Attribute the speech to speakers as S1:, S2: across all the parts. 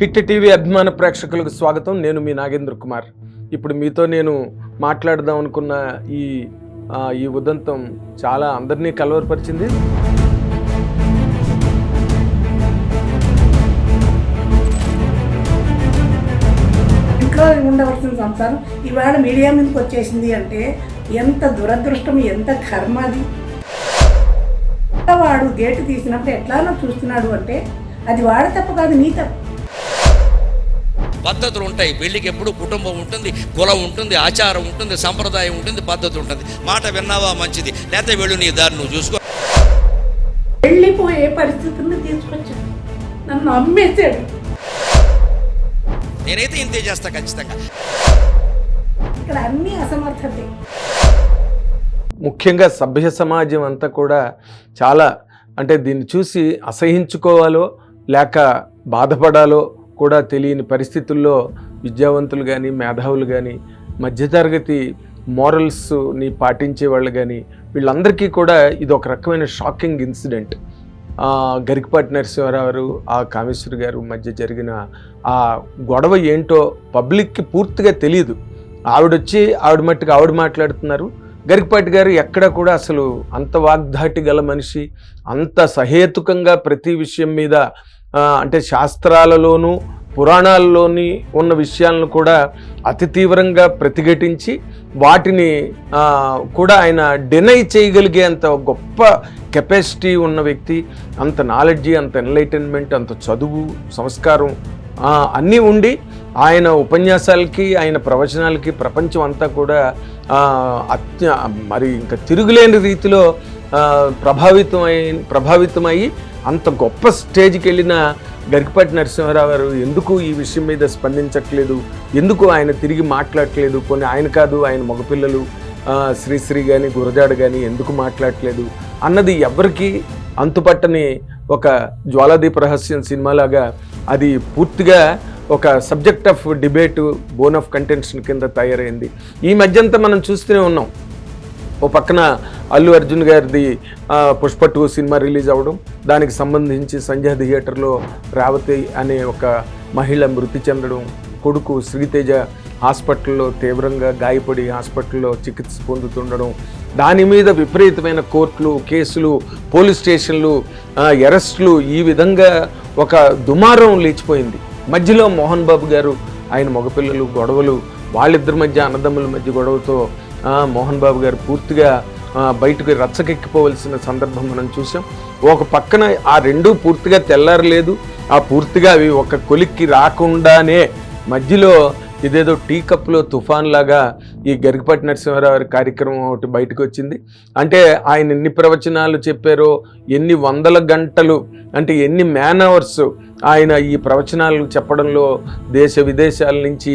S1: Hit TV అభిమాన ప్రేక్షకులకు స్వాగతం. నేను మీ నాగేంద్ర కుమార్. ఇప్పుడు మీతో నేను మాట్లాడదాం అనుకున్న ఈ ఈ ఉదంతం చాలా అందరినీ కలవరపరిచింది.
S2: ఇంట్లో ఉండవలసిన సంసారం ఇవాళ మీడియా మీదకి వచ్చేసింది అంటే ఎంత దురదృష్టం ఎంత కర్మ అది. వాడు గేటు తీసినప్పుడు ఎట్లానో చూస్తున్నాడు అంటే అది వాడ తప్పు కాదు నీ తప్పు.
S3: పద్ధతులు ఉంటాయి. పెళ్ళికి ఎప్పుడు కుటుంబం ఉంటుంది కులం ఉంటుంది ఆచారం ఉంటుంది సంప్రదాయం ఉంటుంది పద్ధతి ఉంటుంది. మాట విన్నావా మంచిది. లేకపోతే వెళ్ళు నీ దారి నువ్వు చూసుకో.
S2: వెళ్ళిపోయే పరిస్థితులను తీసుకొచ్చాడు. నన్ను అమ్మేశాడు.
S3: నేనైతే ఇంతే చేస్తా ఖచ్చితంగా.
S2: ఇక్కడ అన్ని అసమర్థతే.
S1: ముఖ్యంగా సభ్య సమాజం అంతా కూడా చాలా అంటే దీన్ని చూసి అసహించుకోవాలో లేక బాధపడాలో కూడా తెలియని పరిస్థితుల్లో విద్యావంతులు కానీ మేధావులు కానీ మధ్యతరగతి మోరల్స్ని పాటించే వాళ్ళు కానీ వీళ్ళందరికీ కూడా ఇది ఒక రకమైన షాకింగ్ ఇన్సిడెంట్ గరికపాటి నరసింహారావు గారు ఆ కామేశ్వరి గారు మధ్య జరిగిన ఆ గొడవ ఏంటో పబ్లిక్కి పూర్తిగా తెలియదు ఆవిడొచ్చి ఆవిడ మట్టుకు ఆవిడ మాట్లాడుతున్నారు. గరికపాటి గారు ఎక్కడ కూడా అసలు అంత వాగ్ధాటి గల మనిషి అంత సహేతుకంగా ప్రతి విషయం మీద అంటే శాస్త్రాలలోనూ పురాణాల్లోని ఉన్న విషయాలను కూడా అతి తీవ్రంగా ప్రతిఘటించి వాటిని కూడా ఆయన డినై చేయగలిగే అంత గొప్ప కెపాసిటీ ఉన్న వ్యక్తి అంత నాలెడ్జి అంత ఎన్లైటన్మెంట్ అంత చదువు సంస్కారం అన్నీ ఉండి ఆయన ఉపన్యాసాలకి ఆయన ప్రవచనాలకి ప్రపంచం అంతా కూడా అత్య మరి ఇంకా తిరుగులేని రీతిలో ప్రభావితమై ప్రభావితమయ్యి అంత గొప్ప స్టేజ్కి వెళ్ళిన గరికపాటి నరసింహారావు గారు ఎందుకు ఈ విషయం మీద స్పందించట్లేదు? ఎందుకు ఆయన తిరిగి మాట్లాడట్లేదు? కొన్ని ఆయన కాదు ఆయన మగపిల్లలు శ్రీశ్రీ కానీ గురజాడు కానీ ఎందుకు మాట్లాడట్లేదు? అన్నది ఎవరికి అంతుపట్టని ఒక జ్వాలాదీప రహస్యం సినిమాలాగా అది పూర్తిగా ఒక subject of debate bone of contention కింద తయారైంది. ఈ మధ్యంతా మనం చూస్తూనే ఉన్నాం. ఓ పక్కన అల్లు అర్జున్ గారిది పుష్ప టూ సినిమా రిలీజ్ అవ్వడం దానికి సంబంధించి సంధ్యా థియేటర్లో రేవతి అనే ఒక మహిళ మృతి చెందడం కొడుకు శ్రీతేజ హాస్పిటల్లో తీవ్రంగా గాయపడి హాస్పిటల్లో చికిత్స పొందుతుండడం దాని మీద విపరీతమైన కోర్టులు కేసులు పోలీస్ స్టేషన్లు అరెస్టులు ఈ విధంగా ఒక దుమారం లేచిపోయింది. మధ్యలో మోహన్ బాబు గారు ఆయన మగపిల్లలు గొడవలు వాళ్ళిద్దరి మధ్య అన్నదమ్ముల మధ్య గొడవతో మోహన్ బాబు గారు పూర్తిగా బయటకు రచ్చకెక్కిపోవలసిన సందర్భం మనం చూసాం. ఒక పక్కన ఆ రెండు పూర్తిగా తెల్లారలేదు ఆ పూర్తిగా అవి ఒక కొలిక్కి రాకుండానే మధ్యలో ఇదేదో టీ కప్లో తుఫాన్ లాగా ఈ గరికపాటి నరసింహారావు గారి కార్యక్రమం ఒకటి బయటకు వచ్చింది అంటే ఆయన ఎన్ని ప్రవచనాలు చెప్పారో ఎన్ని వందల గంటలు అంటే ఎన్ని మ్యాన్ అవర్స్ ఆయన ఈ ప్రవచనాలు చెప్పడంలో దేశ విదేశాల నుంచి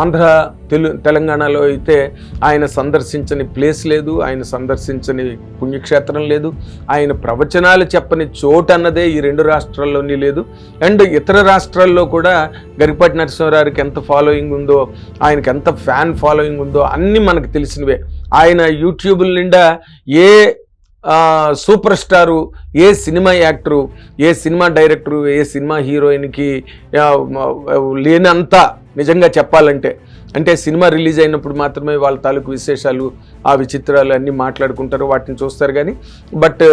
S1: ఆంధ్ర తెలు తెలంగాణలో అయితే ఆయన సందర్శించని ప్లేస్ లేదు ఆయన సందర్శించని పుణ్యక్షేత్రం లేదు ఆయన ప్రవచనాలు చెప్పని చోటు అన్నదే ఈ రెండు రాష్ట్రాల్లోని లేదు. అండ్ ఇతర రాష్ట్రాల్లో కూడా గరిపాటి నరసింహారావుకి ఎంత ఫాలోయింగ్ ఉందో ఆయనకి ఎంత ఫ్యాన్ ఫాలోయింగ్ ఉందో అన్నీ మనకు తెలిసినవే. ఆయన యూట్యూబ్ నిండా ఏ సూపర్ స్టారు ఏ సినిమా యాక్టరు ఏ సినిమా డైరెక్టరు ఏ సినిమా హీరోయిన్కి లేనంత నిజంగా చెప్పాలంటే అంటే సినిమా రిలీజ్ అయినప్పుడు మాత్రమే వాళ్ళ తాలూకు విశేషాలు ఆ విచిత్రాలు అన్నీ మాట్లాడుకుంటారు వాటిని చూస్తారు కానీ బట్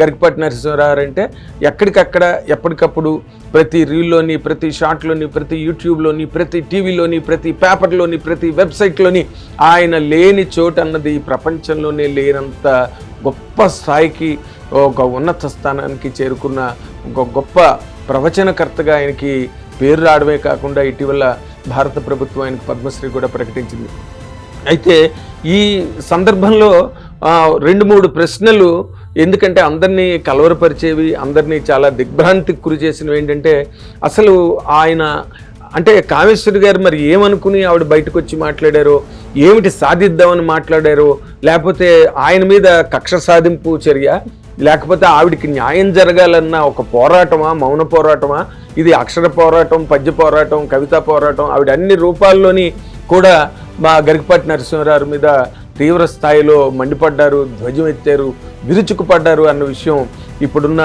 S1: గరికపాటి నరసింహరావు అంటే ఎక్కడికక్కడ ఎప్పటికప్పుడు ప్రతి రీల్లోని ప్రతి షార్ట్లోని ప్రతి యూట్యూబ్లోని ప్రతి టీవీలోని ప్రతి పేపర్లోని ప్రతి వెబ్సైట్లోని ఆయన లేని చోటు అన్నది ఈ ప్రపంచంలోనే లేనంత గొప్ప స్థాయికి ఒక ఉన్నత స్థానానికి చేరుకున్న ఒక గొప్ప ప్రవచనకర్తగా ఆయనకి పేరు రావడమే కాకుండా ఇటీవల భారత ప్రభుత్వం ఆయనకు పద్మశ్రీ కూడా ప్రకటించింది. అయితే ఈ సందర్భంలో రెండు మూడు ప్రశ్నలు ఎందుకంటే అందరినీ కలవరపరిచేవి అందరినీ చాలా దిగ్భ్రాంతికి గురి చేసినవి ఏంటంటే అసలు ఆయన అంటే కామేశ్వరి గారు మరి ఏమనుకుని ఆవిడ బయటకు వచ్చి మాట్లాడారో ఏమిటి సాధిద్దామని మాట్లాడారు? లేకపోతే ఆయన మీద కక్ష సాధింపు చర్య? లేకపోతే ఆవిడికి న్యాయం జరగాలన్న ఒక పోరాటమా మౌన పోరాటమా? ఇది అక్షర పోరాటం పద్య పోరాటం కవితా పోరాటం ఆవిడ అన్ని రూపాల్లోని కూడా మా గరికపాటి నరసింహారావు మీద తీవ్ర స్థాయిలో మండిపడ్డారు ధ్వజం ఎత్తారు విరుచుకుపడ్డారు అన్న విషయం ఇప్పుడున్న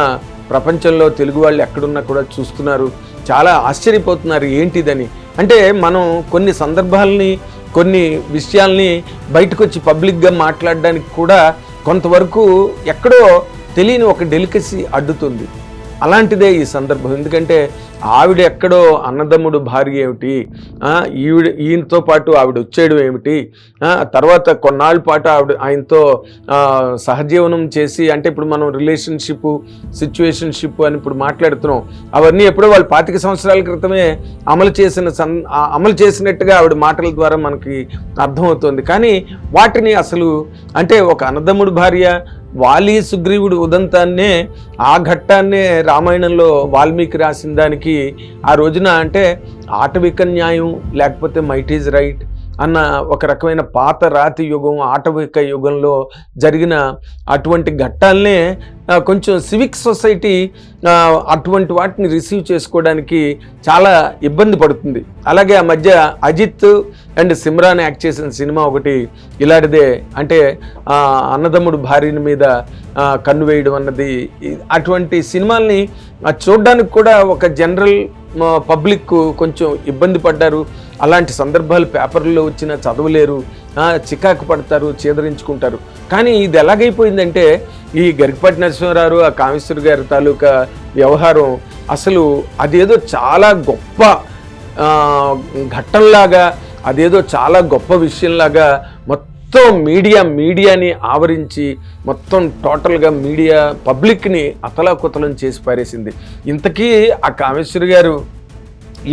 S1: ప్రపంచంలో తెలుగు వాళ్ళు ఎక్కడున్నా కూడా చూస్తున్నారు. చాలా ఆశ్చర్యపోతున్నారు ఏంటిదని. అంటే మనం కొన్ని సందర్భాలని కొన్ని విషయాల్ని బయటకు వచ్చి పబ్లిక్గా మాట్లాడడానికి కూడా కొంతవరకు ఎక్కడో తెలియని ఒక డెలికసీ అడ్డుతుంది. అలాంటిదే ఈ సందర్భం. ఎందుకంటే ఆవిడ ఎక్కడో అన్నదమ్ముడు భార్య ఏమిటి? ఈవిడ ఈయనతో పాటు ఆవిడ వచ్చేయడం ఏమిటి? తర్వాత కొన్నాళ్ళ పాటు ఆవిడ ఆయనతో సహజీవనం చేసి అంటే ఇప్పుడు మనం రిలేషన్షిప్ సిచ్యువేషన్షిప్ అని ఇప్పుడు మాట్లాడుతున్నాం. అవన్నీ ఎప్పుడో వాళ్ళు పాతిక సంవత్సరాల క్రితమే అమలు చేసిన సన్ అమలు చేసినట్టుగా ఆవిడ మాటల ద్వారా మనకి అర్థమవుతుంది. కానీ వాటిని అసలు అంటే ఒక అన్నదమ్ముడు భార్య వాలి సుగ్రీవుడు ఉదంతాన్నే ఆ ఘట్టాన్నే రామాయణంలో వాల్మీకి రాసిన దానికి ఆ రోజున అంటే ఆటవిక న్యాయం లేకపోతే మైట్ ఈజ్ రైట్ అన్న ఒక రకమైన పాత రాతి యుగం ఆటవిక యుగంలో జరిగిన అటువంటి ఘట్టాలనే కొంచెం సివిక్ సొసైటీ అటువంటి వాటిని రిసీవ్ చేసుకోవడానికి చాలా ఇబ్బంది పడుతుంది. అలాగే ఆ మధ్య అజిత్ అండ్ సిమ్రాన్ యాక్ట్ చేసిన సినిమా ఒకటి ఇలాంటిదే అంటే అన్నదమ్ముడు భార్యని మీద కన్ను వేయడం అన్నది అటువంటి సినిమాల్ని చూడడానికి కూడా ఒక జనరల్ పబ్లిక్ కొంచెం ఇబ్బంది పడ్డారు. అలాంటి సందర్భాలు పేపర్లో వచ్చిన చదవలేరు చికాకు పడతారు చేదరించుకుంటారు. కానీ ఇది ఎలాగైపోయిందంటే ఈ గరికపాటి నరసింహారావు ఆ కామేశ్వర్ గారి తాలూకా వ్యవహారం అసలు అదేదో చాలా గొప్ప ఘట్టంలాగా అదేదో చాలా గొప్ప విషయంలాగా మొత్తం మీడియా మీడియాని ఆవరించి మొత్తం టోటల్గా మీడియా పబ్లిక్ని అతలాకుతలం చేసి పారేసింది. ఇంతకీ ఆ కామేశ్వరి గారు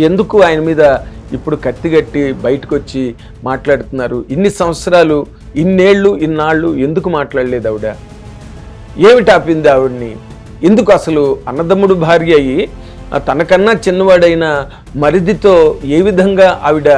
S1: ఎందుకు ఆయన మీద ఇప్పుడు కత్తిగట్టి బయటకు వచ్చి మాట్లాడుతున్నారు? ఇన్ని సంవత్సరాలు ఇన్నేళ్ళు ఇన్నాళ్ళు ఎందుకు మాట్లాడలేదు ఆవిడ? ఏమిటి ఆపింది ఆవిడ్ని? ఎందుకు అసలు అన్నదమ్ముడు భార్య అయ్యి తనకన్నా చిన్నవాడైన మరిదితో ఏ విధంగా ఆవిడ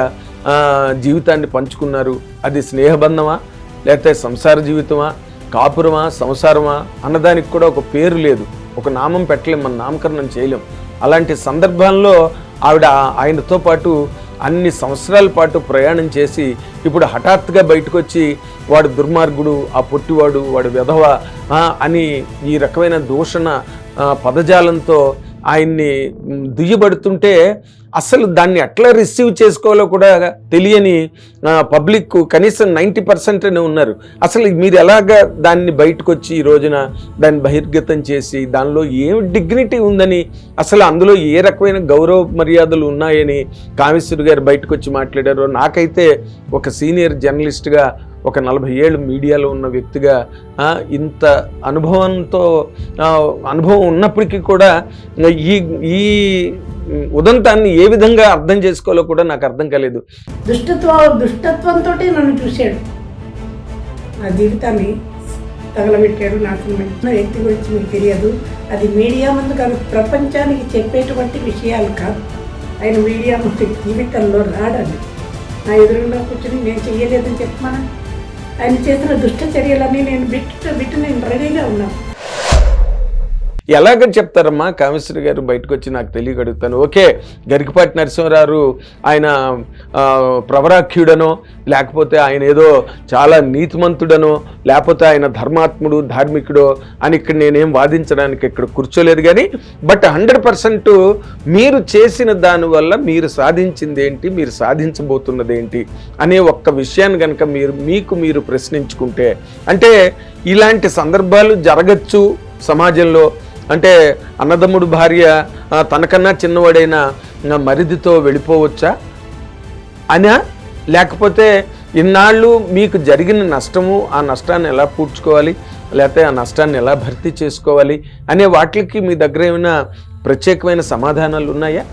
S1: జీవితాన్ని పంచుకున్నారు. అది స్నేహబంధమా? లేకపోతే సంసార జీవితమా? కాపురమా? సంసారమా? అన్నదానికి కూడా ఒక పేరు లేదు. ఒక నామం పెట్టలేం మన నామకరణం చేయలేం. అలాంటి సందర్భాల్లో ఆవిడ ఆయనతో పాటు అన్ని సంవత్సరాల పాటు ప్రయాణం చేసి ఇప్పుడు హఠాత్తుగా బయటకు వచ్చి వాడు దుర్మార్గుడు ఆ పొట్టివాడు వాడు విధవ అని ఈ రకమైన దూషణ పదజాలంతో ఆయన్ని దుయ్యబడుతుంటే అసలు దాన్ని ఎట్లా రిసీవ్ చేసుకోవాలో కూడా తెలియని పబ్లిక్ కనీసం నైంటీ పర్సెంట్ ఉన్నారు. అసలు మీరు ఎలాగ దాన్ని బయటకు వచ్చి ఈ రోజున దాన్ని బహిర్గతం చేసి దానిలో ఏం డిగ్నిటీ ఉందని అసలు అందులో ఏ రకమైన గౌరవ మర్యాదలు ఉన్నాయని కామేశ్వరి గారు బయటకు వచ్చి మాట్లాడారో నాకైతే ఒక సీనియర్ జర్నలిస్ట్గా ఒక నలభై ఏళ్ళు మీడియాలో ఉన్న వ్యక్తిగా ఆ, ఇంత అనుభవంతో ఆ, అనుభవం ఉన్నప్పటికీ కూడా ఈ ఈ ఉదంతాన్ని ఏ విధంగా అర్థం చేసుకోవాలో కూడా నాకు అర్థం కాలేదు.
S2: దుష్టత్వ దుష్టత్వంతో నన్ను చూశాడు. నా జీవితాన్ని తగలబెట్టాడు నాకు పెట్టిన వ్యక్తి గురించి మీకు తెలియదు. అది మీడియా ముందు కాదు ప్రపంచానికి చెప్పేటువంటి విషయాలు కాదు. ఆయన మీడియా ముందు జీవితంలో రాడండి. నా ఎదురుగా కూర్చొని నేను చెయ్యలేదని చెప్పమన్నా ఆయన చేసిన దుష్ట చర్యలన్నీ నేను బిట్టు బిట్టు నేను రెడీగా ఉన్నాను.
S1: ఎలాగ చెప్తారమ్మా? కామేశ్వరి గారు బయటకు వచ్చి నాకు తెలియగడుగుతాను ఓకే గరికపాటి నరసింహారావు ఆయన ప్రవరాఖ్యుడనో లేకపోతే ఆయన ఏదో చాలా నీతిమంతుడనో లేకపోతే ఆయన ధర్మాత్ముడు ధార్మికుడో అని ఇక్కడ నేనేం వాదించడానికి ఇక్కడ కూర్చోలేదు కానీ బట్ హండ్రెడ్ పర్సెంట్ మీరు చేసిన దానివల్ల మీరు సాధించింది ఏంటి మీరు సాధించబోతున్నది ఏంటి అనే ఒక్క విషయాన్ని కనుక మీరు మీకు మీరు ప్రశ్నించుకుంటే అంటే ఇలాంటి సందర్భాలు జరగచ్చు సమాజంలో అంటే అన్నదమ్ముడు భార్య తనకన్నా చిన్నవాడైన మరిదితో వెళ్ళిపోవచ్చా? అనా? లేకపోతే ఇన్నాళ్ళు మీకు జరిగిన నష్టము ఆ నష్టాన్ని ఎలా పూడ్చుకోవాలి? లేకపోతే ఆ నష్టాన్ని ఎలా భర్తీ చేసుకోవాలి? అనే వాటికి మీ దగ్గర ఏమైనా ప్రత్యేకమైన సమాధానాలు ఉన్నాయా?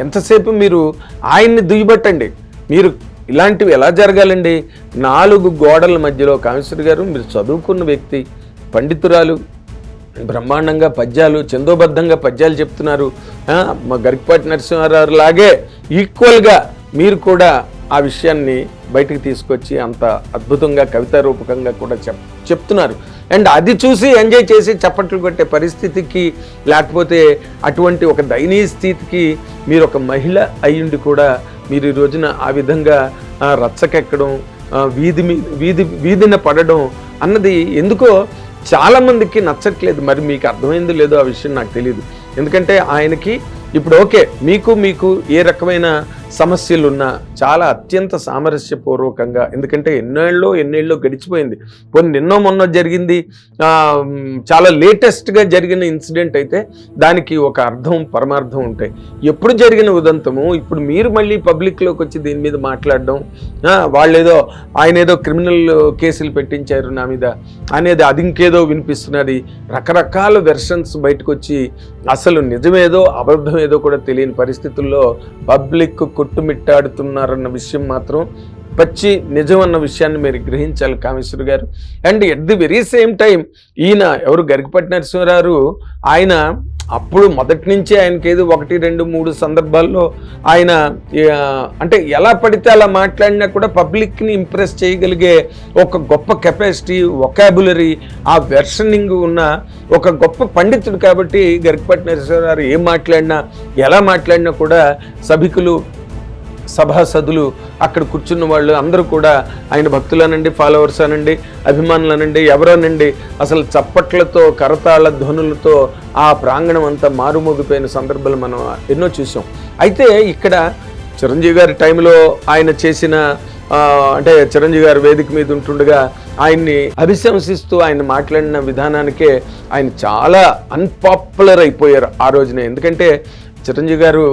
S1: ఎంతసేపు మీరు ఆయన్ని దుయ్యబట్టండి. మీరు ఇలాంటివి ఎలా జరగాలండి? నాలుగు గోడల మధ్యలో కామేశ్వరి గారు మీరు చదువుకున్న వ్యక్తి పండితురాలు బ్రహ్మాండంగా పద్యాలు చందోబద్ధంగా పద్యాలు చెప్తున్నారు. మా గరికపాటి నరసింహారావు లాగే ఈక్వల్గా మీరు కూడా ఆ విషయాన్ని బయటకు తీసుకొచ్చి అంత అద్భుతంగా కవితా రూపకంగా కూడా చెప్ చెప్తున్నారు. అండ్ అది చూసి ఎంజాయ్ చేసి చప్పట్లు కొట్టే పరిస్థితికి లేకపోతే అటువంటి ఒక దయనీయ స్థితికి మీరు ఒక మహిళ అయ్యుండి కూడా మీరు ఈ రోజున ఆ విధంగా రచ్చకెక్కడం వీధి మీ వీధి వీధిన పడడం అన్నది ఎందుకో చాలా మందికి నచ్చట్లేదు మరి మీకు అర్థమైందో లేదో ఆ విషయం నాకు తెలియదు ఎందుకంటే ఆయనకి ఇప్పుడు ఓకే మీకు మీకు ఏ రకమైన సమస్యలు ఉన్నా చాలా అత్యంత సామరస్యపూర్వకంగా ఎందుకంటే ఎన్నేళ్ళు ఎన్నేళ్ళో గడిచిపోయింది. కొన్ని నిన్నో మొన్న జరిగింది చాలా లేటెస్ట్గా జరిగిన ఇన్సిడెంట్ అయితే దానికి ఒక అర్థం పరమార్థం ఉంటాయి. ఎప్పుడు జరిగిన ఉదంతము ఇప్పుడు మీరు మళ్ళీ పబ్లిక్లోకి వచ్చి దీని మీద మాట్లాడడం వాళ్ళు వాళ్ళేదో ఆయన ఏదో క్రిమినల్ కేసులు పెట్టించారు నా మీద అనేది అది ఇంకేదో వినిపిస్తున్నది రకరకాల వెర్షన్స్ బయటకు వచ్చి అసలు నిజమేదో అబద్ధం ఏదో కూడా తెలియని పరిస్థితుల్లో పబ్లిక్ కొట్టుమిట్టాడుతున్నారన్న విషయం మాత్రం పచ్చి నిజం అన్న విషయాన్ని మీరు గ్రహించాలి Kameshwar garu. And at the very same time ఈయన ఎవరు గరికపట్టి నరసింహారావు ఆయన అప్పుడు మొదటి నుంచి ఆయనకి ఏదో ఒకటి రెండు మూడు సందర్భాల్లో ఆయన అంటే ఎలా పడితే అలా మాట్లాడినా కూడా పబ్లిక్ని ఇంప్రెస్ చేయగలిగే ఒక గొప్ప కెపాసిటీ ఒకాబులరీ ఆ వెర్షనింగ్ ఉన్న ఒక గొప్ప పండితుడు కాబట్టి గరికపట్టి నరసింహారావు ఏం మాట్లాడినా ఎలా మాట్లాడినా కూడా సభికులు సభాసదులు అక్కడ కూర్చున్న వాళ్ళు అందరూ కూడా ఆయన భక్తులనండి ఫాలోవర్స్ అనండి అభిమానులనండి ఎవరోనండి అసలు చప్పట్లతో కరతాళ ధ్వనులతో ఆ ప్రాంగణం అంతా మారుమోగిపోయిన సందర్భాలు మనం ఎన్నో చూసాం అయితే ఇక్కడ చిరంజీవి గారి టైంలో ఆయన చేసిన అంటే చిరంజీవి గారు వేదిక మీద ఉంటుండగా ఆయన్ని అభిశంసిస్తూ ఆయన మాట్లాడిన విధానానికే ఆయన చాలా అన్పాపులర్ అయిపోయారు ఆ రోజున. ఎందుకంటే చిరంజీవి గారు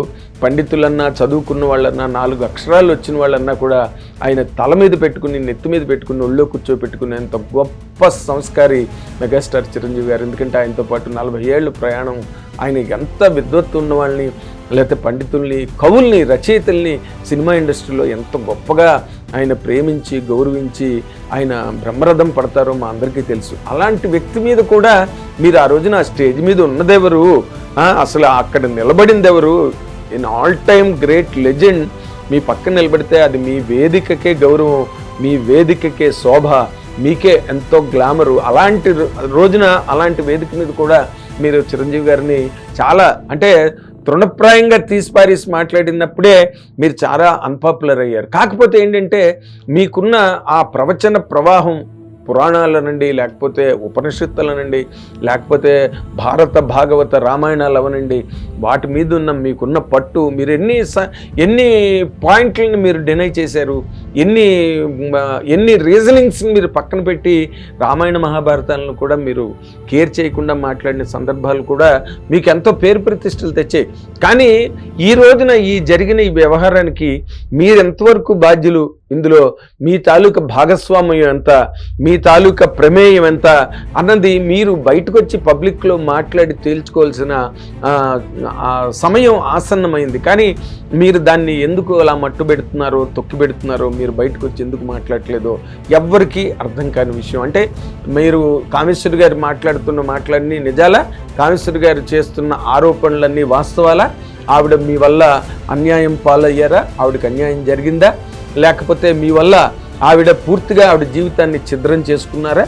S1: పండితులన్నా చదువుకున్న వాళ్ళన్నా నాలుగు అక్షరాలు వచ్చిన వాళ్ళన్నా కూడా ఆయన తల మీద పెట్టుకుని నెత్తి మీద పెట్టుకుని ఒళ్ళో కూర్చోపెట్టుకునేంత గొప్ప సంస్కారి మెగాస్టార్ చిరంజీవి గారు. ఎందుకంటే ఆయనతో పాటు నలభై ఏళ్ళు ప్రయాణం ఆయన ఎంత విద్వత్తు ఉన్న వాళ్ళని లేకపోతే పండితుల్ని కవుల్ని రచయితల్ని సినిమా ఇండస్ట్రీలో ఎంత గొప్పగా ఆయన ప్రేమించి గౌరవించి ఆయన బ్రహ్మరథం పడతారో మా అందరికీ తెలుసు. అలాంటి వ్యక్తి మీద కూడా మీరు ఆ రోజున ఆ స్టేజ్ మీద ఉన్నదెవరు? అసలు అక్కడ నిలబడిందెవరు? An all time great legend మీ పక్కన నిలబడితే అది మీ వేదికకే గౌరవం మీ వేదికకే శోభ మీకే ఎంతో గ్లామరు. అలాంటి రోజున అలాంటి వేదిక మీద కూడా మీరు చిరంజీవి గారిని చాలా అంటే తృణప్రాయంగా తీసిపారేసి మాట్లాడినప్పుడే మీరు చాలా అన్పాపులర్ అయ్యారు. కాకపోతే ఏంటంటే మీకున్న ఆ ప్రవచన ప్రవాహం పురాణాలనండి లేకపోతే ఉపనిషత్తులనండి లేకపోతే భారత భాగవత రామాయణాలు అవనండి వాటి మీద ఉన్న మీకున్న పట్టు మీరు ఎన్ని స- ఎన్ని పాయింట్లను మీరు డినై చేశారు ఎన్ని ఎన్ని రీజనింగ్స్ని మీరు పక్కన పెట్టి రామాయణ మహాభారతాలను కూడా మీరు కేర్ చేయకుండా మాట్లాడిన సందర్భాలు కూడా మీకు ఎంతో పేరు ప్రతిష్టలు తెచ్చాయి. కానీ ఈ రోజున ఈ జరిగిన ఈ వ్యవహారానికి మీరు ఎంతవరకు బాధ్యులు? ఇందులో మీ తాలూకా భాగస్వామ్యం ఎంత మీ తాలూకా ప్రమేయం ఎంత అన్నది మీరు బయటకు వచ్చి పబ్లిక్లో మాట్లాడి తేల్చుకోవాల్సిన సమయం ఆసన్నమైంది. కానీ మీరు దాన్ని ఎందుకు అలా మట్టు పెడుతున్నారో తొక్కి పెడుతున్నారో మీరు బయటకు వచ్చి ఎందుకు మాట్లాడలేదో ఎవ్వరికీ అర్థం కాని విషయం. అంటే మీరు కామేశ్వరి గారు మాట్లాడుతున్న మాట్లాడిని నిజాలా? కామేశ్వరి గారు చేస్తున్న ఆరోపణలన్నీ వాస్తవాలా? ఆవిడ మీ వల్ల అన్యాయం పాలయ్యారా? ఆవిడకి అన్యాయం జరిగిందా? లేకపోతే మీ వల్ల ఆవిడ పూర్తిగా ఆవిడ జీవితాన్ని ఛిద్రం చేసుకున్నారా?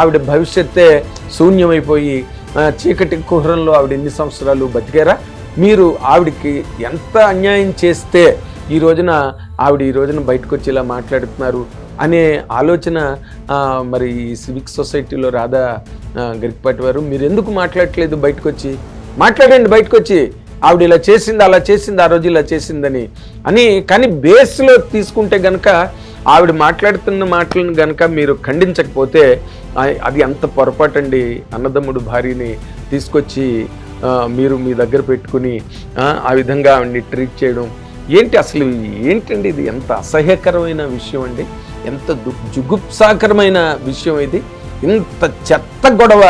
S1: ఆవిడ భవిష్యత్తే శూన్యమైపోయి చీకటి కుహరంలో ఆవిడ ఎన్ని సంవత్సరాలు బతికారా? మీరు ఆవిడకి ఎంత అన్యాయం చేస్తే ఈ రోజున ఆవిడ ఈ రోజున బయటకు వచ్చి ఇలా మాట్లాడుతున్నారు అనే ఆలోచన మరి ఈ సివిక్ సొసైటీలో రాధా గరికపాటి వారు మీరు ఎందుకు మాట్లాడట్లేదు బయటకు వచ్చి మాట్లాడండి బయటకు వచ్చి ఆవిడ ఇలా చేసింది అలా చేసింది ఆ రోజు ఇలా చేసిందని అని కానీ బేస్లో తీసుకుంటే గనక ఆవిడ మాట్లాడుతున్న మాటలను గనక మీరు ఖండించకపోతే అది అంత పొరపాటండి అన్నదమ్ముడు భార్యని తీసుకొచ్చి మీరు మీ దగ్గర పెట్టుకుని ఆ, విధంగా ఆవిడని ట్రీట్ చేయడం. ఏంటి అసలు ఏంటండి ఇది? ఎంత అసహ్యకరమైన విషయం అండి. ఎంత జుగుప్సాకరమైన విషయం ఇది. ఇంత చెత్త గొడవ.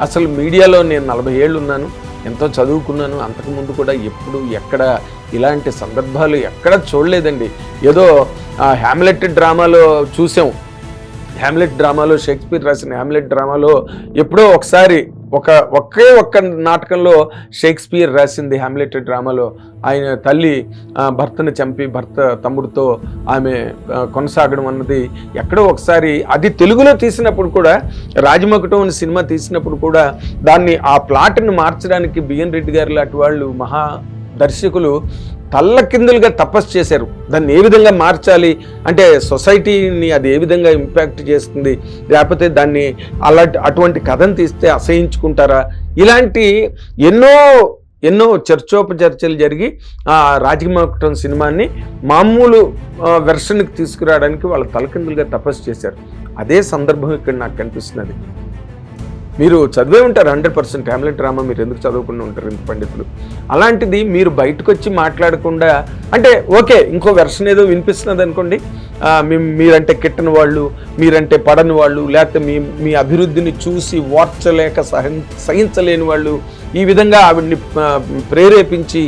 S1: అసలు మీడియాలో నేను నలభై ఏళ్ళు ఉన్నాను. ఎంతో చదువుకున్నాను. అంతకుముందు కూడా ఎప్పుడు ఎక్కడ ఇలాంటి సందర్భాలు ఎక్కడ చూడలేదండి. ఏదో హ్యామ్లెట్ డ్రామాలో చూసాం. హ్యామ్లెట్ డ్రామాలో షేక్స్పియర్ రాసిన హ్యామ్లెట్ డ్రామాలో ఎప్పుడో ఒకసారి ఒక ఒకే ఒక్క నాటకంలో షేక్స్పియర్ రాసింది హ్యామ్లెట్ డ్రామాలో. ఆయన తల్లి ఆ, భర్తను చంపి భర్త తమ్ముడితో ఆమె కొనసాగడం అన్నది ఎక్కడో ఒకసారి అది తెలుగులో తీసినప్పుడు కూడా రాజమకుటం అనే సినిమా తీసినప్పుడు కూడా దాన్ని ఆ ప్లాట్ని మార్చడానికి బిఎన్ రెడ్డి గారు లాంటి వాళ్ళు మహా దర్శకులు తల్లకిందులుగా తపస్సు చేశారు. దాన్ని ఏ విధంగా మార్చాలి? అంటే సొసైటీని అది ఏ విధంగా ఇంపాక్ట్ చేస్తుంది? లేకపోతే దాన్ని అలా అటువంటి కథను తీస్తే అసహించుకుంటారా? ఇలాంటి ఎన్నో ఎన్నో చర్చోపచర్చలు జరిగి ఆ రాజకీయ సినిమాని మామూలు వెర్షన్కి తీసుకురావడానికి వాళ్ళ తలకిందులుగా తపస్సు చేశారు. అదే సందర్భం ఇక్కడ నాకు కనిపిస్తున్నది. మీరు చదివే ఉంటారు హండ్రెడ్ పర్సెంట్. హ్యామ్లెట్ డ్రామా మీరు ఎందుకు చదవకుండా ఉంటారు ఇంత పండితులు? అలాంటిది మీరు బయటకు వచ్చి మాట్లాడకుండా అంటే ఓకే ఇంకో వెర్షన్ ఏదో వినిపిస్తున్నది అనుకోండి. మీరంటే కిట్టని వాళ్ళు మీరంటే పడని వాళ్ళు లేకపోతే మీ మీ అభివృద్ధిని చూసి ఓర్చలేక సహం సహించలేని వాళ్ళు ఈ విధంగా ఆవిడ్ని ప్రేరేపించి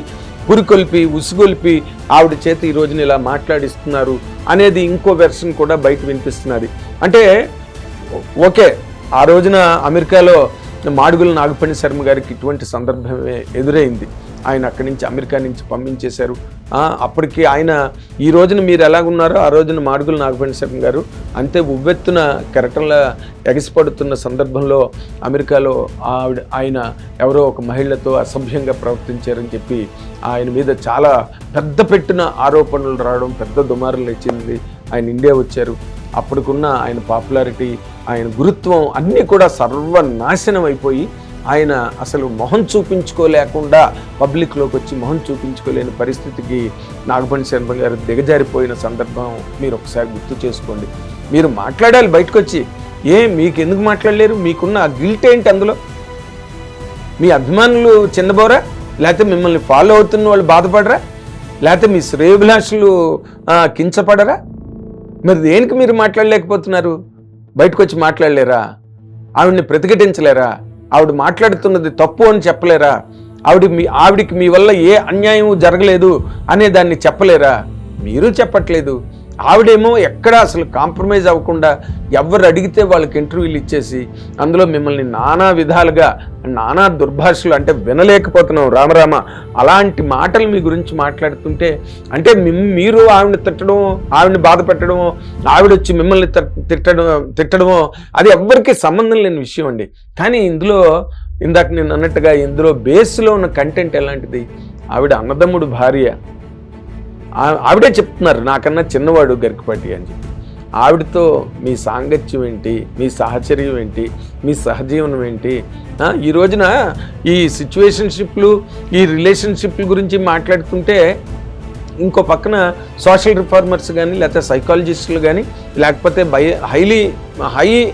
S1: పురికొల్పి ఉసుగొల్పి ఆవిడ చేత ఈ రోజున ఇలా మాట్లాడిస్తున్నారు అనేది ఇంకో వెర్షన్ కూడా బయట వినిపిస్తున్నది. అంటే ఓకే ఆ రోజున అమెరికాలో మాడుగుల నాగపణి శర్మ గారికి ఇటువంటి సందర్భమే ఎదురైంది. ఆయన అక్కడి నుంచి అమెరికా నుంచి పంపించేశారు. అప్పటికి ఆయన ఈ రోజున మీరు ఎలాగున్నారో ఆ రోజున మాడుగుల నాగపణి శర్మ గారు అంతే ఉవ్వెత్తున కెరటంలా ఎగసిపడుతున్న సందర్భంలో అమెరికాలో ఆవిడ ఆయన ఎవరో ఒక మహిళతో అసభ్యంగా ప్రవర్తించారని చెప్పి ఆయన మీద చాలా పెద్ద పెట్టిన ఆరోపణలు రావడం పెద్ద దుమారులు లేచింది. ఆయన ఇండియా వచ్చారు. అప్పటికున్న ఆయన పాపులారిటీ ఆయన గురుత్వం అన్నీ కూడా సర్వనాశనం అయిపోయి ఆయన అసలు మొహం చూపించుకోలేకుండా పబ్లిక్లోకి వచ్చి మొహం చూపించుకోలేని పరిస్థితికి నాగపండి శర్మ గారు దిగజారిపోయిన సందర్భం మీరు ఒకసారి గుర్తు చేసుకోండి. మీరు మాట్లాడాలి బయటకు వచ్చి ఏ మీకు ఎందుకు మాట్లాడలేరు? మీకున్న ఆ గిల్ట్ ఏంటి అందులో? మీ అభిమానులు చిన్నబోరా? లేకపోతే మిమ్మల్ని ఫాలో అవుతున్న వాళ్ళు బాధపడరా? లేకపోతే మీ శ్రేయభిలాషులు కించపడరా? మరి దేనికి మీరు మాట్లాడలేకపోతున్నారు? బయటకు వచ్చి మాట్లాడలేరా? ఆవిడ్ని ప్రతిఘటించలేరా? ఆవిడ మాట్లాడుతున్నది తప్పు అని చెప్పలేరా? ఆవిడ మీ ఆవిడికి మీ వల్ల ఏ అన్యాయం జరగలేదు అనే దాన్ని చెప్పలేరా? మీరు చెప్పట్లేదు. ఆవిడేమో ఎక్కడ అసలు కాంప్రమైజ్ అవ్వకుండా ఎవరు అడిగితే వాళ్ళకి ఇంటర్వ్యూలు ఇచ్చేసి అందులో మిమ్మల్ని నానా విధాలుగా నానా దుర్భాషలు అంటే వినలేకపోతున్నాం రామరామ అలాంటి మాటలు మీ గురించి మాట్లాడుతుంటే అంటే మిమ్- మీరు ఆవిడని తిట్టడం ఆవిడని బాధ పెట్టడమో ఆవిడ వచ్చి మిమ్మల్ని తిట్టడం తిట్టడమో అది ఎవ్వరికీ సంబంధం లేని విషయం అండి. కానీ ఇందులో ఇందాక నేను అన్నట్టుగా ఇందులో బేస్లో ఉన్న కంటెంట్ ఎలాంటిది? ఆవిడ అన్నదమ్ముడు భార్య. ఆవిడే చెప్తున్నారు నాకన్నా చిన్నవాడు గరికపాటి అని చెప్పి. ఆవిడతో మీ సాంగత్యం ఏంటి? మీ సాహచర్యం ఏంటి? మీ సహజీవనం ఏంటి? ఈ రోజున ఈ సిచ్యువేషన్షిప్లు ఈ రిలేషన్షిప్ల గురించి మాట్లాడుతుంటే ఇంకో పక్కన సోషల్ రిఫార్మర్స్ కానీ లేకపోతే సైకాలజిస్టులు కానీ లేకపోతే by highly high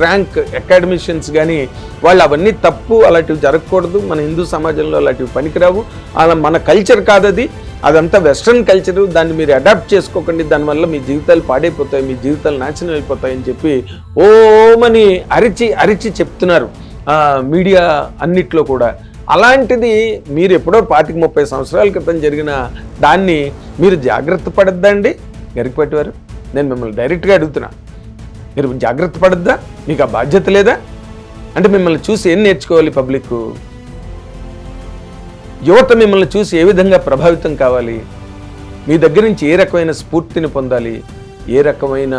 S1: rank academicians కానీ వాళ్ళు అవన్నీ తప్పు అలాంటివి జరగకూడదు. మన హిందూ సమాజంలో అలాంటివి పనికిరావు. అలా మన కల్చర్ కాదది. అదంతా వెస్ట్రన్ కల్చరు దాన్ని మీరు అడాప్ట్ చేసుకోకండి దానివల్ల మీ జీవితాలు పాడైపోతాయి మీ జీవితాలు నాశనం అయిపోతాయని చెప్పి ఓమని అరిచి అరిచి చెప్తున్నారు మీడియా అన్నిట్లో కూడా. అలాంటిది మీరు ఎప్పుడో పాతిక ముప్పై సంవత్సరాల క్రితం జరిగిన దాన్ని మీరు జాగ్రత్త పడద్దండి. గరికపెట్టేవారు నేను మిమ్మల్ని డైరెక్ట్గా అడుగుతున్నా. మీరు జాగ్రత్త పడద్దా? మీకు ఆ బాధ్యత లేదా? అంటే మిమ్మల్ని చూసి ఏం నేర్చుకోవాలి పబ్లిక్ యువత మిమ్మల్ని చూసి ఏ విధంగా ప్రభావితం కావాలి? మీ దగ్గర నుంచి ఏ రకమైన స్ఫూర్తిని పొందాలి? ఏ రకమైన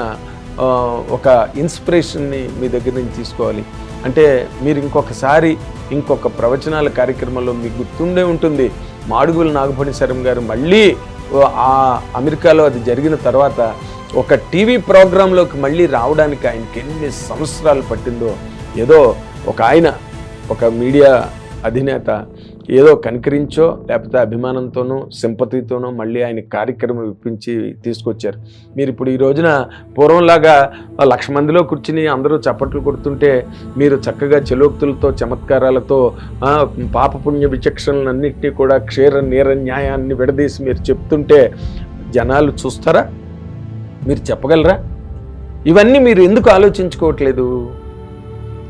S1: ఒక ఇన్స్పిరేషన్ని మీ దగ్గర నుంచి తీసుకోవాలి? అంటే మీరు ఇంకొకసారి ఇంకొక ప్రవచనాల కార్యక్రమంలో మీకు గుర్తుండే ఉంటుంది. మాడుగుల నాగపణి శరం గారు మళ్ళీ ఆ అమెరికాలో అది జరిగిన తర్వాత ఒక టీవీ ప్రోగ్రాంలోకి మళ్ళీ రావడానికి ఆయనకి ఎన్ని సంవత్సరాలు పట్టిందో ఏదో ఒక ఆయన ఒక మీడియా అధినేత ఏదో కనికరించో లేకపోతే అభిమానంతోనో సింపతితోనో మళ్ళీ ఆయన కార్యక్రమం ఇప్పించి తీసుకొచ్చారు. మీరు ఇప్పుడు ఈ రోజున పూర్వంలాగా లక్ష మందిలో కూర్చుని అందరూ చప్పట్లు కొడుతుంటే మీరు చక్కగా చెలోక్తులతో చమత్కారాలతో పాపపుణ్య విచక్షణలన్నింటినీ కూడా క్షీర నీర న్యాయాన్ని విడదీసి మీరు చెప్తుంటే జనాలు చూస్తారా? మీరు చెప్పగలరా? ఇవన్నీ మీరు ఎందుకు ఆలోచించుకోవట్లేదు?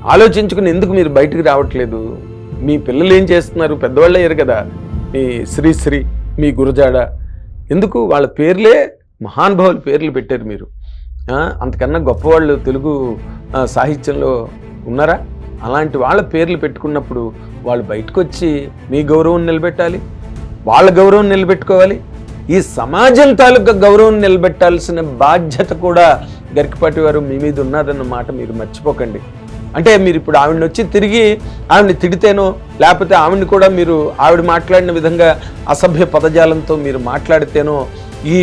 S1: ఆలోచించుకుని ఎందుకు మీరు బయటికి రావట్లేదు? మీ పిల్లలు ఏం చేస్తున్నారు? పెద్దవాళ్ళు అయ్యారు కదా. మీ శ్రీశ్రీ మీ గురజాడ. ఎందుకు? వాళ్ళ పేర్లే మహానుభావుల పేర్లు పెట్టారు మీరు. అంతకన్నా గొప్పవాళ్ళు తెలుగు సాహిత్యంలో ఉన్నారా? అలాంటి వాళ్ళ పేర్లు పెట్టుకున్నప్పుడు వాళ్ళు బయటకు వచ్చి మీ గౌరవం నిలబెట్టాలి? వాళ్ళ గౌరవం నిలబెట్టుకోవాలి? ఈ సమాజం తాలూకా గౌరవం నిలబెట్టాల్సిన బాధ్యత కూడా గరికపాటి వారు మీ మీద ఉన్నారన్న మాట మీరు మర్చిపోకండి. అంటే మీరు ఇప్పుడు ఆవిడని వచ్చి తిరిగి ఆవిడని తిడితేనో లేకపోతే ఆవిడని కూడా మీరు ఆవిడ మాట్లాడిన విధంగా అసభ్య పదజాలంతో మీరు మాట్లాడితేనో ఈ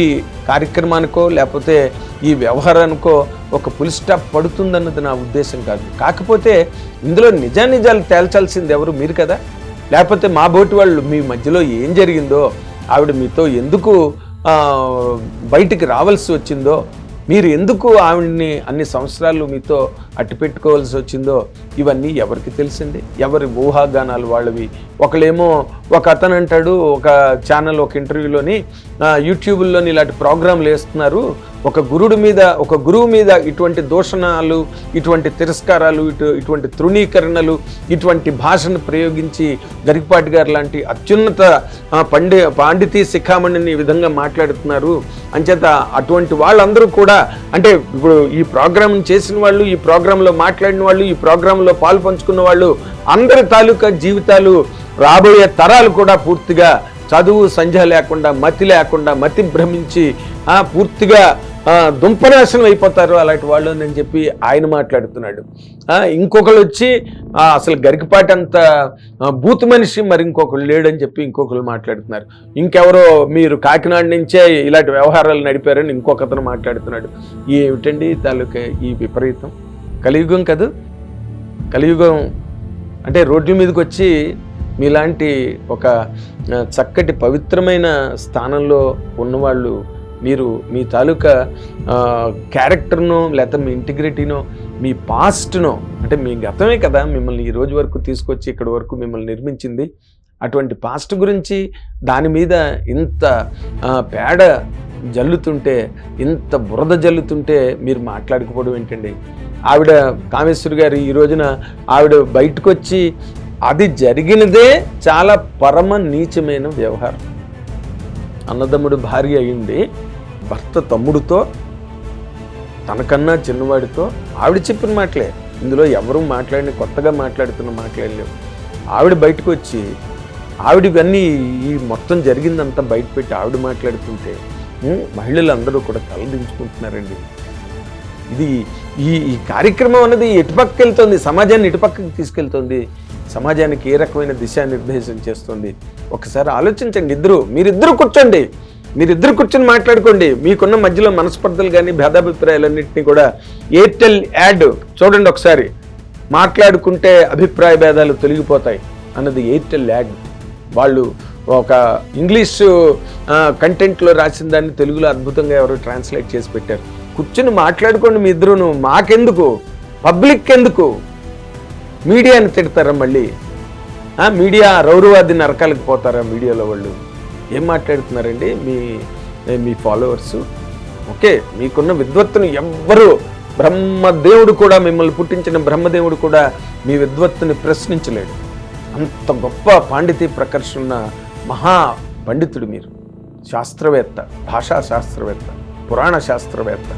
S1: కార్యక్రమానికో లేకపోతే ఈ వ్యవహారానికో ఒక పులి స్టాప్ పడుతుందన్నది నా ఉద్దేశం కాదు. కాకపోతే ఇందులో నిజానిజాలు తేల్చాల్సింది ఎవరు? మీరు కదా. లేకపోతే మా బోటి వాళ్ళు మీ మధ్యలో ఏం జరిగిందో ఆవిడ మీతో ఎందుకు బయటికి రావాల్సి వచ్చిందో మీరు ఎందుకు ఆవిడ్ని అన్ని సంవత్సరాలు మీతో అట్టి పెట్టుకోవాల్సి వచ్చిందో ఇవన్నీ ఎవరికి తెలిసింది? ఎవరి ఊహాగానాలు వాళ్ళవి? ఒకళ్ళేమో ఒక అతను అంటాడు ఒక ఛానల్ ఒక ఇంటర్వ్యూలోని యూట్యూబ్లోని ఇలాంటి ప్రోగ్రాంలు వేస్తున్నారు. ఒక గురుడు మీద ఒక గురువు మీద ఇటువంటి దూషణాలు ఇటువంటి తిరస్కారాలు ఇటు ఇటువంటి తృణీకరణలు ఇటువంటి భాషను ప్రయోగించి గరికపాటి గారు లాంటి అత్యున్నత పండి పాండితీ శిఖామణిని ఈ విధంగా మాట్లాడుతున్నారు. అంచేత అటువంటి వాళ్ళందరూ కూడా అంటే ఇప్పుడు ఈ ప్రోగ్రామ్ చేసిన వాళ్ళు ఈ ప్రోగ్రాంలో మాట్లాడిన వాళ్ళు ఈ ప్రోగ్రాంలో పాలు పంచుకున్న వాళ్ళు అందరి తాలూకా జీవితాలు రాబోయే తరాలు కూడా పూర్తిగా చదువు సంధ్య లేకుండా మతి లేకుండా మతి భ్రమించి ఆ, పూర్తిగా దుంపనాశనం అయిపోతారు అలాంటి వాళ్ళు అని చెప్పి ఆయన మాట్లాడుతున్నాడు. ఇంకొకరు వచ్చి అసలు గరికపాటి అంత బూత్ మనిషి మరి ఇంకొకరు లేడని చెప్పి ఇంకొకరు మాట్లాడుతున్నారు. ఇంకెవరో మీరు కాకినాడ నుంచే ఇలాంటి వ్యవహారాలు నడిపారని ఇంకొకతను మాట్లాడుతున్నాడు. ఏమిటండి తాలూకా ఈ విపరీతం? కలియుగం కదా? కలియుగం అంటే రోడ్ల మీదకి వచ్చి మీలాంటి ఒక చక్కటి పవిత్రమైన స్థానంలో ఉన్నవాళ్ళు మీరు మీ తాలూకా క్యారెక్టర్నో లేకపోతే మీ ఇంటిగ్రిటీనో మీ పాస్ట్నో అంటే మీ గతమే కదా మిమ్మల్ని ఈ రోజు వరకు తీసుకొచ్చి ఇక్కడ వరకు మిమ్మల్ని నిర్మించింది అటువంటి పాస్ట్ గురించి దాని మీద ఇంత పేడ జల్లుతుంటే ఇంత బురద జల్లుతుంటే మీరు మాట్లాడుకోవడం ఏంటండి? ఆవిడ కామేశ్వరి గారు ఈ రోజున ఆవిడ బయటకు వచ్చి అది జరిగినదే చాలా పరమ నీచమైన వ్యవహారం. అన్నదమ్ముడు భార్య అయ్యింది భర్త తమ్ముడితో తనకన్నా చిన్నవాడితో ఆవిడ చెప్పిన మాటలే. ఇందులో ఎవరు మాట్లాడిన కొత్తగా మాట్లాడుతున్న మాట్లాడలేవు ఆవిడ బయటకు వచ్చి ఆవిడ ఇవన్నీ ఈ మొత్తం జరిగిందంతా బయట పెట్టి ఆవిడ మాట్లాడుతుంటే మహిళలు మహిళలందరూ కూడా తలదించుకుంటున్నారండి. ఇది ఈ ఈ కార్యక్రమం అన్నది ఎటుపక్కకి వెళ్తుంది? సమాజాన్ని ఇటుపక్కకి తీసుకెళ్తుంది? సమాజానికి ఏ రకమైన దిశానిర్దేశం చేస్తుంది? ఒకసారి ఆలోచించండి ఇద్దరు. మీరిద్దరు కూర్చోండి. మీరిద్దరు కూర్చొని మాట్లాడుకోండి. మీకున్న మధ్యలో మనస్పర్ధలు కానీ భేదాభిప్రాయాలన్నింటినీ కూడా ఎయిర్టెల్ యాడ్ చూడండి ఒకసారి. మాట్లాడుకుంటే అభిప్రాయ భేదాలు తొలగిపోతాయి అన్నది ఎయిర్టెల్ యాడ్ వాళ్ళు ఒక ఇంగ్లీష్ కంటెంట్లో రాసిన దాన్ని తెలుగులో అద్భుతంగా ఎవరో ట్రాన్స్లేట్ చేసి పెట్టారు. కూర్చుని మాట్లాడుకోండి మీ ఇద్దరును. మాకెందుకు? పబ్లిక్ ఎందుకు మీడియాని తిడతారా మళ్ళీ? మీడియా రౌరవాది నరకాలకు పోతారా మీడియాలో వాళ్ళు? ఏం మాట్లాడుతున్నారండి? మీ మీ ఫాలోవర్స్? ఓకే మీకున్న విద్వత్తును ఎవ్వరు బ్రహ్మదేవుడు కూడా మిమ్మల్ని పుట్టించిన బ్రహ్మదేవుడు కూడా మీ విద్వత్తుని ప్రశ్నించలేడు. అంత గొప్ప పాండితి ప్రకర్షణ మహా పండితుడు మీరు. శాస్త్రవేత్త భాషా శాస్త్రవేత్త పురాణ శాస్త్రవేత్త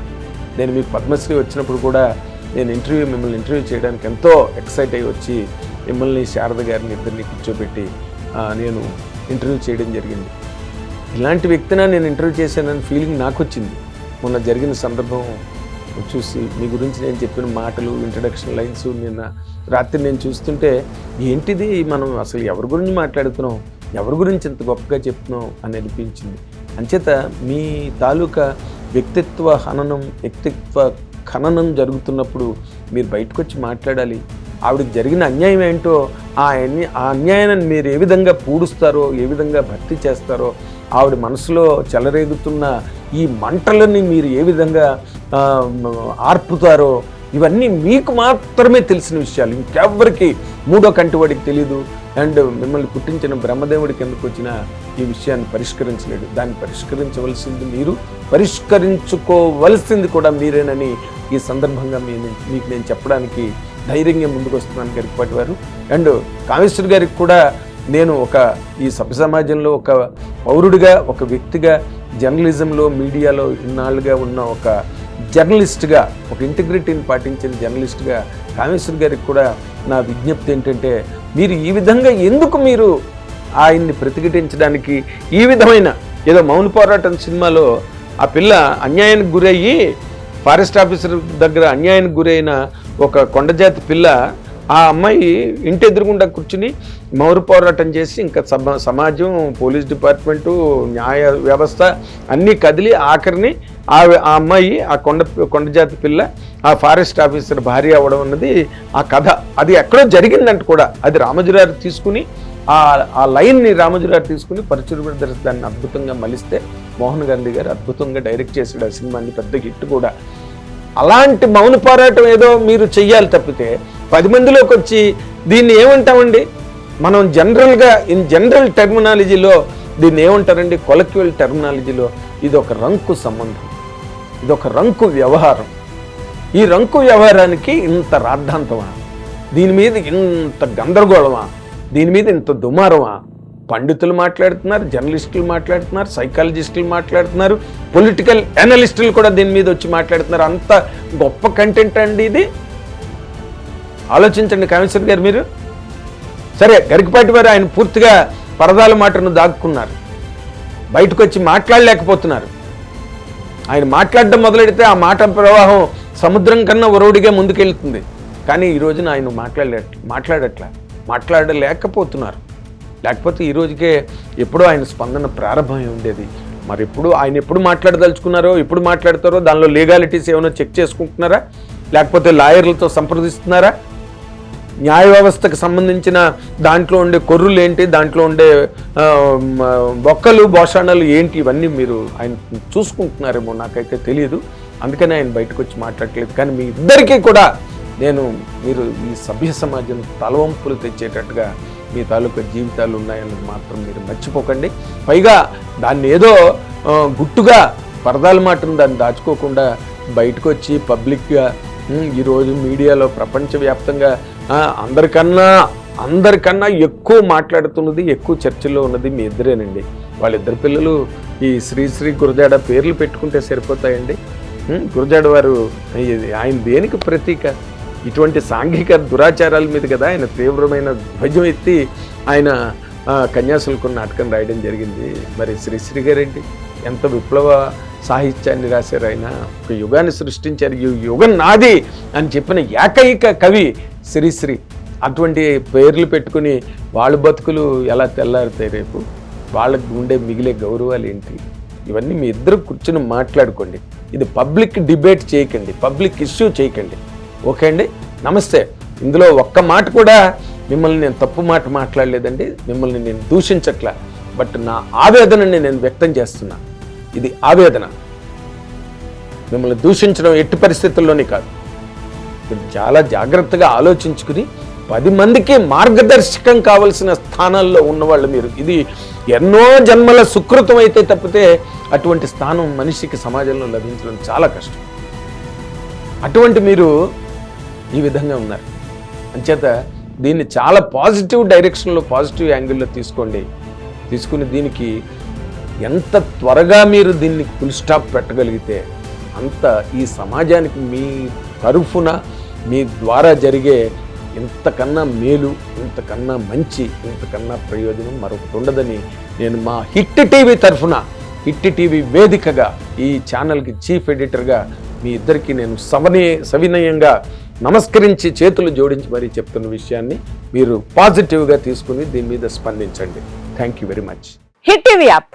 S1: నేను మీకు పద్మశ్రీ వచ్చినప్పుడు కూడా నేను ఇంటర్వ్యూ మిమ్మల్ని ఇంటర్వ్యూ చేయడానికి ఎంతో ఎక్సైట్ అయ్యి వచ్చి మిమ్మల్ని శారద గారిని ఇద్దరిని కూర్చోబెట్టి నేను ఇంటర్వ్యూ చేయడం జరిగింది. ఇలాంటి వ్యక్తిన నేను ఇంటర్వ్యూ చేశానని ఫీలింగ్ నాకు వచ్చింది మొన్న జరిగిన సందర్భం చూసి మీ గురించి నేను చెప్పిన మాటలు ఇంట్రడక్షన్ లైన్స్ నిన్న రాత్రి నేను చూస్తుంటే ఏంటిది మనం అసలు ఎవరి గురించి మాట్లాడుతున్నాం? ఎవరి గురించి ఇంత గొప్పగా చెప్తున్నాం? అని అనిపించింది. అంచేత మీ తాలూకా వ్యక్తిత్వ హననం వ్యక్తిత్వ ఖననం జరుగుతున్నప్పుడు మీరు బయటకు వచ్చి మాట్లాడాలి. ఆవిడకి జరిగిన అన్యాయం ఏంటో ఆ ఆ అన్యాయాన్ని మీరు ఏ విధంగా పూడుస్తారో ఏ విధంగా భర్తీ చేస్తారో ఆవిడ మనసులో చెలరేగుతున్న ఈ మంటలని మీరు ఏ విధంగా ఆర్పుతారో ఇవన్నీ మీకు మాత్రమే తెలిసిన విషయాలు. ఇంకెవ్వరికి మూడో కంటివాడికి తెలియదు అండ్ మిమ్మల్ని పుట్టించిన బ్రహ్మదేవుడికి ఎందుకు వచ్చిన ఈ విషయాన్ని పరిష్కరించలేడు. దాన్ని పరిష్కరించవలసింది మీరు పరిష్కరించుకోవలసింది కూడా మీరేనని ఈ సందర్భంగా మీ మీకు నేను చెప్పడానికి ధైర్యంగా ముందుకు వస్తున్నాను గరికపాటి వారు అండ్ కామేశ్వర్ గారికి కూడా నేను ఒక ఈ సభ్య సమాజంలో ఒక పౌరుడిగా ఒక వ్యక్తిగా జర్నలిజంలో మీడియాలో ఇన్నాళ్ళుగా ఉన్న ఒక జర్నలిస్ట్గా ఒక ఇంటిగ్రిటీని పాటించిన జర్నలిస్ట్గా కామేశ్వర్ గారికి కూడా నా విజ్ఞప్తి ఏంటంటే మీరు ఈ విధంగా ఎందుకు మీరు ఆయన్ని ప్రతిఘటించడానికి ఈ విధమైన ఏదో మౌన పోరాటం సినిమాలో ఆ పిల్ల అన్యాయానికి గురయ్యి ఫారెస్ట్ ఆఫీసర్ దగ్గర అన్యాయానికి గురైన ఒక కొండజాతి పిల్ల ఆ అమ్మాయి ఇంటి ఎదురుగుండా కూర్చుని మౌరు పోరాటం చేసి ఇంకా సమ సమాజం పోలీస్ డిపార్ట్మెంటు న్యాయ వ్యవస్థ అన్నీ కదిలి ఆఖరిని ఆ ఆ అమ్మాయి ఆ కొండ కొండజాతి పిల్ల ఆ ఫారెస్ట్ ఆఫీసర్ భార్య అవ్వడం అన్నది ఆ కథ. అది ఎక్కడో జరిగిందంట కూడా. అది రామజురారు తీసుకుని ఆ ఆ లైన్ని రామోజీరావు తీసుకుని పరచూరు దాన్ని అద్భుతంగా మలిస్తే మోహన్ గాంధీ గారు అద్భుతంగా డైరెక్ట్ చేశాడు. ఆ సినిమాని పెద్ద హిట్ కూడా. అలాంటి మౌన పోరాటం ఏదో మీరు చెయ్యాలి తప్పితే పది మందిలోకి వచ్చి దీన్ని ఏమంటామండి? మనం జనరల్గా ఇన్ జనరల్ టెర్మినాలజీలో దీన్ని ఏమంటారండి? కొలక్యువల్ టెర్మినాలజీలో ఇది ఒక రంకు సంబంధం. ఇది ఒక రంకు వ్యవహారం. ఈ రంకు వ్యవహారానికి ఇంత రాద్ధాంతమా? దీని మీద ఇంత గందరగోళమా? దీని మీద ఇంత దుమారమా? పండితులు మాట్లాడుతున్నారు జర్నలిస్టులు మాట్లాడుతున్నారు సైకాలజిస్టులు మాట్లాడుతున్నారు పొలిటికల్ అనలిస్టులు కూడా దీని మీద వచ్చి మాట్లాడుతున్నారు. అంత గొప్ప కంటెంట్ అండి ఇది? ఆలోచించండి కమిషనర్ గారు మీరు. సరే గరికపాటి వారు ఆయన పూర్తిగా పరదాల మాటను దాక్కున్నారు. బయటకు వచ్చి మాట్లాడలేకపోతున్నారు. ఆయన మాట్లాడడం మొదలెడితే ఆ మాట ప్రవాహం సముద్రం కన్నా ఒరవుడిగా ముందుకెళ్తుంది. కానీ ఈ రోజున ఆయన మాట్లాడలే మాట్లాడట్లా మాట్లాడలేకపోతున్నారు. లేకపోతే ఈ రోజుకే ఎప్పుడో ఆయన స్పందన ప్రారంభమై ఉండేది. మరి ఎప్పుడు ఆయన ఎప్పుడు మాట్లాడదలుచుకున్నారో ఎప్పుడు మాట్లాడతారో దానిలో లీగాలిటీస్ ఏమైనా చెక్ చేసుకుంటున్నారా? లేకపోతే లాయర్లతో సంప్రదిస్తున్నారా? న్యాయ వ్యవస్థకు సంబంధించిన దాంట్లో ఉండే కొర్రులు ఏంటి దాంట్లో ఉండే బొక్కలు భోషాణాలు ఏంటి ఇవన్నీ మీరు ఆయన చూసుకుంటున్నారేమో నాకైతే తెలియదు అందుకనే ఆయన బయటకు వచ్చి మాట్లాడట్లేదు. కానీ మీ ఇద్దరికీ కూడా నేను మీరు ఈ సభ్య సమాజం తలవంపులు తెచ్చేటట్టుగా మీ తాలూకా జీవితాలు ఉన్నాయని మాత్రం మీరు మర్చిపోకండి. పైగా దాన్ని ఏదో గుట్టుగా పరదాల మాటను దాన్ని దాచుకోకుండా బయటకు వచ్చి పబ్లిక్గా ఈరోజు మీడియాలో ప్రపంచవ్యాప్తంగా అందరికన్నా అందరికన్నా ఎక్కువ మాట్లాడుతున్నది ఎక్కువ చర్చలో ఉన్నది మీ ఇద్దరేనండి. వాళ్ళిద్దరు పిల్లలు ఈ శ్రీశ్రీ గురజాడ పేర్లు పెట్టుకుంటే సరిపోతాయండి. ఉమ్, గురజాడ వారు ఇది ఆయన దేనికి ప్రతీక? ఇటువంటి సాంఘిక దురాచారాల మీద కదా ఆయన తీవ్రమైన ధ్వజం ఎత్తి ఆయన ఆ, కన్యాశుల్కం నాటకం రాయడం జరిగింది. మరి శ్రీశ్రీ గారేంటి? ఎంత విప్లవ సాహిత్యాన్ని రాశారు ఆయన ఒక యుగాన్ని సృష్టించారు ఈ యుగం నాది అని చెప్పిన ఏకైక కవి శ్రీశ్రీ అటువంటి పేర్లు పెట్టుకుని వాళ్ళ బతుకులు ఎలా తెల్లారుతాయి రేపు వాళ్ళకు ఉండే మిగిలే గౌరవాలు ఏంటి? ఇవన్నీ మీ ఇద్దరు కూర్చుని మాట్లాడుకోండి. ఇది పబ్లిక్ డిబేట్ చేయకండి పబ్లిక్ ఇష్యూ చేయకండి. ఓకే అండి? నమస్తే. ఇందులో ఒక్క మాట కూడా మిమ్మల్ని నేను తప్పు మాట మాట్లాడలేదండి మిమ్మల్ని నేను దూషించట్లా. బట్ నా ఆవేదనని నేను వ్యక్తం చేస్తున్నా. ఇది ఆవేదన. మిమ్మల్ని దూషించడం ఎట్టి పరిస్థితుల్లోనే కాదు. మీరు చాలా జాగ్రత్తగా ఆలోచించుకుని పది మందికి మార్గదర్శకం కావలసిన స్థానాల్లో ఉన్నవాళ్ళు మీరు. ఇది ఎన్నో జన్మల సుకృతం అయితే తప్పితే అటువంటి స్థానం మనిషికి సమాజంలో లభించడం చాలా కష్టం. అటువంటి మీరు ఈ విధంగా ఉన్నారు. అంచేత దీన్ని చాలా పాజిటివ్ డైరెక్షన్లో పాజిటివ్ యాంగిల్లో తీసుకోండి. తీసుకుని దీనికి ఎంత త్వరగా మీరు దీన్ని ఫుల్ స్టాప్ పెట్టగలిగితే అంత ఈ సమాజానికి మీ తరఫున మీ ద్వారా జరిగే ఇంతకన్నా మేలు ఇంతకన్నా మంచి ఇంతకన్నా ప్రయోజనం మరొకటి ఉండదని నేను మా హిట్ టీవీ తరఫున హిట్ టీవీ వేదికగా ఈ ఛానల్కి చీఫ్ ఎడిటర్గా మీ ఇద్దరికి నేను సవనీ సవినయంగా నమస్కరించి చేతులు జోడించి మరీ చెప్తున్న విషయాన్ని మీరు పాజిటివ్గా తీసుకుని దీని మీద స్పందించండి. Thank you very much
S4: Hit TV app.